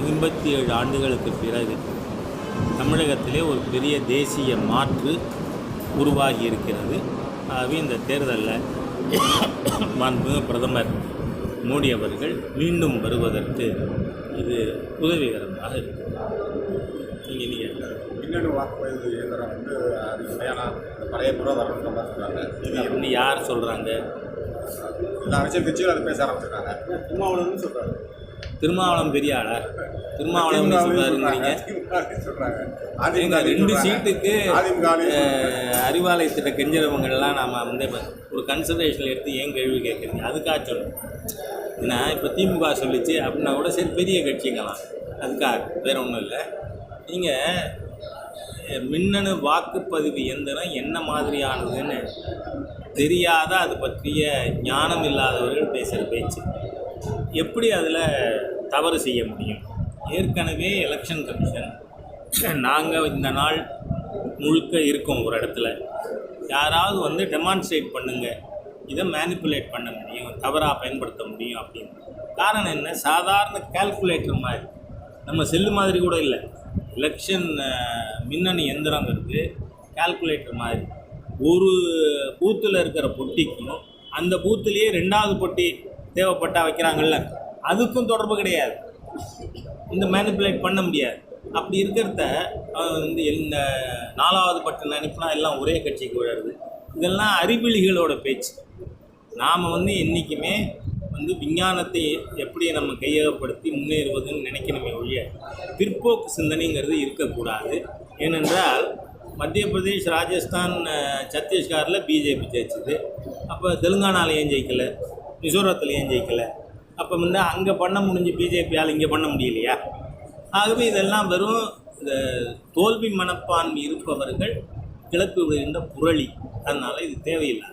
ஐம்பத்தி ஏழு ஆண்டுகளுக்கு பிறகு தமிழகத்திலே ஒரு பெரிய தேசிய மாற்று உருவாகி இருக்கிறது ஆகவே இந்த தேர்தலில் மாண்புமிகு பிரதமர் மோடி அவர்கள் மீண்டும் வருவதற்கு இது உதவிகரமாக இருக்கும். நீங்கள் நீங்கள் மின்னணு வாக்குப்பதிவு இயந்திரம் வந்து அது சரியான பழைய முறை வரணுன்ற மாதிரி சொல்கிறாங்க இது அப்படின்னு யார் சொல்கிறாங்க எல்லா அரசியல் கட்சிகளும் அதை பேச ஆரம்பிச்சிருக்காங்க. திருமாவளவன் சொல்கிறாங்க திருமாவளம் பெரிய ஆளா? திருமாவளம் சொல்கிறாருங்கிறீங்க சொல்கிறாங்க எங்க ரெண்டு சீட்டுக்கு அறிவாலயத்திட்ட கெஞ்சறவங்கெல்லாம் நாம் வந்து இப்ப ஒரு கன்சிடரேஷனில் எடுத்து ஏன் கேள்வி கேட்குறீங்க? அதுக்காக சொல்லணும் ஏன்னா இப்போ திமுக சொல்லிச்சு அப்படின்னா கூட சரி பெரிய கட்சிங்களாம். அதுக்காக வேற ஒன்றும் இல்லை. நீங்கள் மின்னணு வாக்குப்பதிவு எந்திரம் என்ன மாதிரியானதுன்னு தெரியாத அது பற்றிய ஞானம் இல்லாதவர்கள் பேசுகிற பேச்சு. எப்படி அதில் தவறு செய்ய முடியும்? ஏற்கனவே எலெக்ஷன் கமிஷன் நாங்கள் இந்த நாள் முழுக்க இருக்கோம் ஒரு இடத்துல. யாராவது வந்து டெமான்ஸ்ட்ரேட் பண்ணுங்கள் இதை மேனிப்புலேட் பண்ண முடியும் தவறாக பயன்படுத்த முடியும் அப்படின்னு. காரணம் என்ன? சாதாரண கால்குலேட்டர் மாதிரி. நம்ம செல்லு மாதிரி கூட இல்லை. எலெக்ஷன் மின்னணு எந்திரங்கிறது கால்குலேட்டர் மாதிரி. ஒரு பூத்தில் இருக்கிற பொட்டிக்கும் அந்த பூத்துலேயே ரெண்டாவது பொட்டி தேவைப்பட்டா வைக்கிறாங்கல்ல அதுக்கும் தொடர்பு கிடையாது. இந்த மேனிப்புலேட் பண்ண முடியாது. அப்படி இருக்கிறத வந்து இந்த நாலாவது பட்ட நினைப்புனா எல்லாம் ஒரே கட்சிக்கு விழறது இதெல்லாம் அறிவிலிகளோட பேச்சு. நாம் வந்து என்றைக்குமே வந்து விஞ்ஞானத்தை எப்படி நம்ம கையகப்படுத்தி முன்னேறுவதுன்னு நினைக்கணுமே ஒழிய பிற்போக்கு சிந்தனைங்கிறது இருக்கக்கூடாது. ஏனென்றால் மத்திய பிரதேஷ் ராஜஸ்தான் சத்தீஸ்கரில் பிஜேபி ஜெயிச்சது. அப்போ தெலுங்கானாலையும் ஜெயிக்கலை? மிசோரத்தில் ஏன் ஜெயிக்கலை? அப்போ வந்து அங்கே பண்ண முடிஞ்சு பிஜேபியால் இங்கே பண்ண முடியலையா? ஆகவே இதெல்லாம் வெறும் இந்த தோல்வி மனப்பான்மை இருப்பவர்கள் கிளப்பி விடுகின்ற புரளி. அதனால் இது தேவையில்லை.